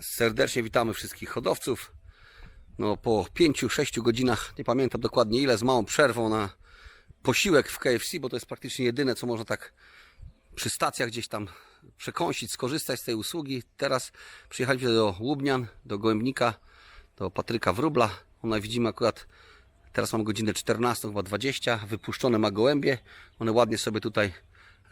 Serdecznie witamy wszystkich hodowców. No, po 5-6 godzinach, nie pamiętam dokładnie ile, z małą przerwą na posiłek w KFC, bo to jest praktycznie jedyne, co można tak przy stacjach gdzieś tam przekąsić, skorzystać z tej usługi. Teraz przyjechaliśmy do Łubnian, do Gołębnika, do Patryka Wróbla. Ona widzimy akurat, teraz mam godzinę 14, chyba 20, wypuszczone ma gołębie. One ładnie sobie tutaj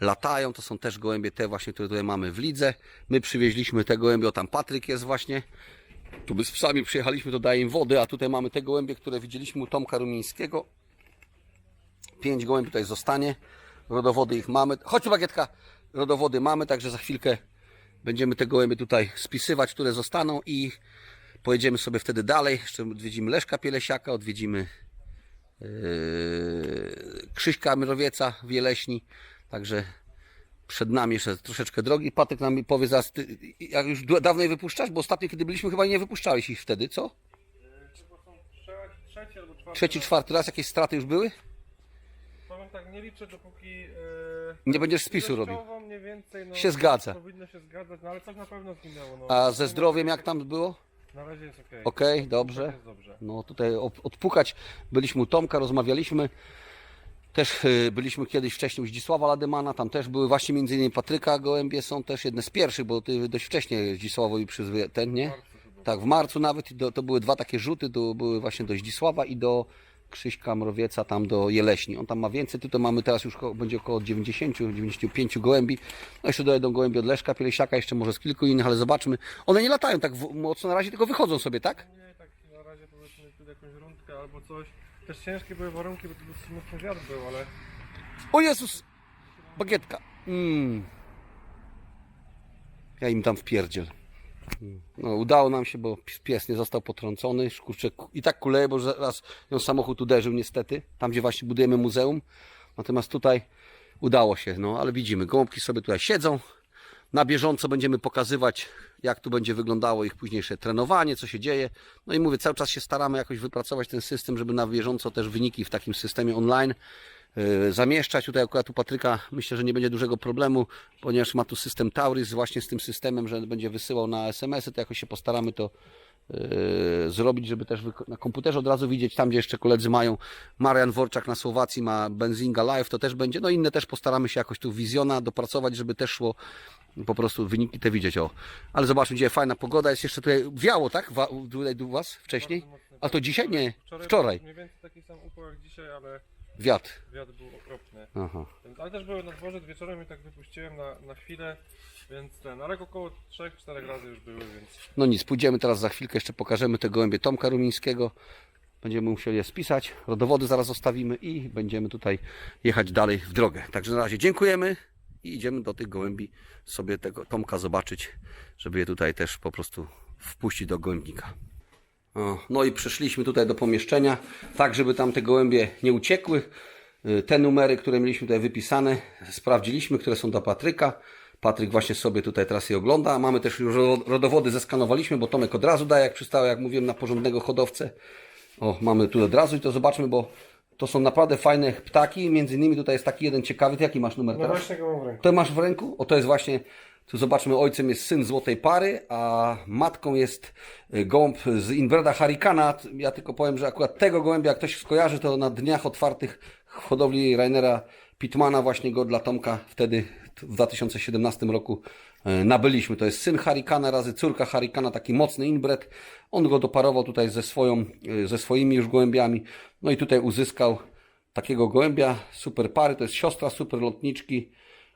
latają. To są też gołębie te właśnie, które tutaj mamy w lidze. My przywieźliśmy te gołębie, o tam Patryk jest właśnie. Tu by z psami przyjechaliśmy, to daje im wody, a tutaj mamy te gołębie, które widzieliśmy u Tomka Rumińskiego. Pięć gołębi tutaj zostanie. Rodowody ich mamy. Chodź bagietka. Rodowody mamy, także za chwilkę będziemy te gołębie tutaj spisywać, które zostaną i pojedziemy sobie wtedy dalej. Jeszcze odwiedzimy Leszka Pielesiaka, odwiedzimy yy, Krzyśka Mrowieca w Jeleśni. Także przed nami jeszcze troszeczkę drogi. Patryk nam powie zaraz, ty, jak już dawno je wypuszczasz? Bo ostatnio, kiedy byliśmy, chyba nie wypuszczałeś ich wtedy, co? Trzeci albo czwarty. Trzeci, raz. czwarty raz jakieś straty już były? Powiem tak, nie liczę dopóki... Yy, Nie będziesz spisu robił. mniej więcej, no, Się zgadza. Powinno się zgadzać, no ale coś na pewno zginęło. No. A ze zdrowiem jak tam było? Na razie jest okej. Okej, dobrze. Jest dobrze. No tutaj odpukać. Byliśmy u Tomka, rozmawialiśmy. Też y, byliśmy kiedyś wcześniej u Zdzisława Ladymana, tam też były właśnie między innymi Patryka Gołębie są też jedne z pierwszych, bo ty dość wcześnie Zdzisławowi przyzwy ten, nie? Tak, w marcu nawet do, to były dwa takie rzuty, to były właśnie do Zdzisława i do Krzyśka Mrowieca, tam do Jeleśni. On tam ma więcej, tutaj mamy teraz już ko- będzie około 90-95 gołębi. No jeszcze dojedą gołębie od Leszka Pielesiaka, jeszcze może z kilku innych, ale zobaczmy. One nie latają tak mocno na razie, tylko wychodzą sobie, tak? Nie, tak na razie powiedzmy jakąś rundkę albo coś. Też ciężkie były warunki, bo tu dosyć mocny wiatr był, ale O Jezus! Bagietka. Mm. Ja im tam wpierdziel. No, udało nam się, bo pies nie został potrącony. Kurczę, ku- i tak kuleje, bo zaraz ją samochód uderzył niestety. Tam, gdzie właśnie budujemy muzeum. Natomiast tutaj udało się, no ale widzimy, gołąbki sobie tutaj siedzą. Na bieżąco będziemy pokazywać, jak tu będzie wyglądało ich późniejsze trenowanie, co się dzieje. No i mówię, cały czas się staramy jakoś wypracować ten system, żeby na bieżąco też wyniki w takim systemie online yy, zamieszczać. Tutaj akurat u Patryka myślę, że nie będzie dużego problemu, ponieważ ma tu system Tauris właśnie z tym systemem, że będzie wysyłał na SMS-y, to jakoś się postaramy to yy, zrobić, żeby też na komputerze od razu widzieć, tam gdzie jeszcze koledzy mają. Marian Worczak na Słowacji ma Benzinga Live, to też będzie, no inne też postaramy się jakoś tu wizjona dopracować, żeby też szło po prostu wyniki te widzieć, o. Ale zobaczmy, gdzie fajna pogoda jest, jeszcze tutaj wiało, tak? Wa- tutaj u Was wcześniej? A to dzisiaj? Nie, wczoraj, Mniej więcej taki sam upał jak dzisiaj, ale Wiatr. wiatr był okropny. Aha. Ale też były na dworze wieczorem i tak wypuściłem na, na chwilę, więc ten, ale około 3-4 razy już były, więc No nic, pójdziemy teraz za chwilkę, jeszcze pokażemy te gołębie Tomka Rumińskiego. Będziemy musieli je spisać, rodowody zaraz zostawimy i będziemy tutaj jechać dalej w drogę. Także na razie dziękujemy i idziemy do tych gołębi sobie tego Tomka zobaczyć, żeby je tutaj też po prostu wpuścić do gołębnika. No i przyszliśmy tutaj do pomieszczenia, tak żeby tam te gołębie nie uciekły. Y, Te numery, które mieliśmy tutaj wypisane, sprawdziliśmy, które są do Patryka. Patryk właśnie sobie tutaj teraz je ogląda. Mamy też już ro- rodowody zeskanowaliśmy, bo Tomek od razu daje, jak przystało, jak mówiłem, na porządnego hodowcę. O, mamy tu od razu i to zobaczmy, bo to są naprawdę fajne ptaki. Między innymi tutaj jest taki jeden ciekawy. Ty jaki masz numer no teraz? właśnie go mam w ręku. To masz w ręku? O, to jest właśnie, tu zobaczmy, ojcem jest syn złotej pary, a matką jest y, gołąb z inbreda Harikana. Ja tylko powiem, że akurat tego gołębia, jak ktoś skojarzy, to na dniach otwartych w hodowli Rainera Pitmana właśnie go dla Tomka wtedy w 2017 roku y, nabyliśmy. To jest syn Harikana razy córka Harikana, taki mocny inbred. On go doparował tutaj ze, swoją, y, ze swoimi już gołębiami. No i tutaj uzyskał takiego gołębia, super pary, to jest siostra super lotniczki,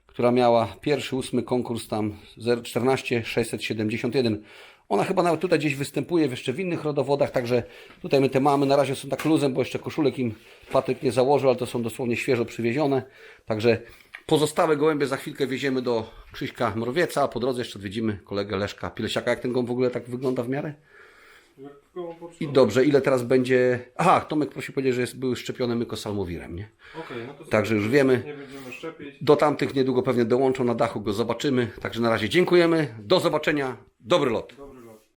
która miała pierwszy, ósmy konkurs tam 014 671. Ona chyba nawet tutaj gdzieś występuje jeszcze w innych rodowodach, także tutaj my te mamy na razie są tak luzem, bo jeszcze koszulek im Patryk nie założył, ale to są dosłownie świeżo przywiezione. Także pozostałe gołębie za chwilkę wieziemy do Krzyśka Mrowieca, a po drodze jeszcze odwiedzimy kolegę Leszka Pilesiaka. Jak ten gołąb w ogóle tak wygląda w miarę? I dobrze, ile teraz będzie... Aha, Tomek prosi powiedzieć, że jest, był szczepiony mykosalmowirem, nie? Okej, no to Także już wiemy. Nie będziemy szczepić. Do tamtych niedługo pewnie dołączą na dachu, go zobaczymy. Także na razie dziękujemy. Do zobaczenia. Dobry lot. Dobry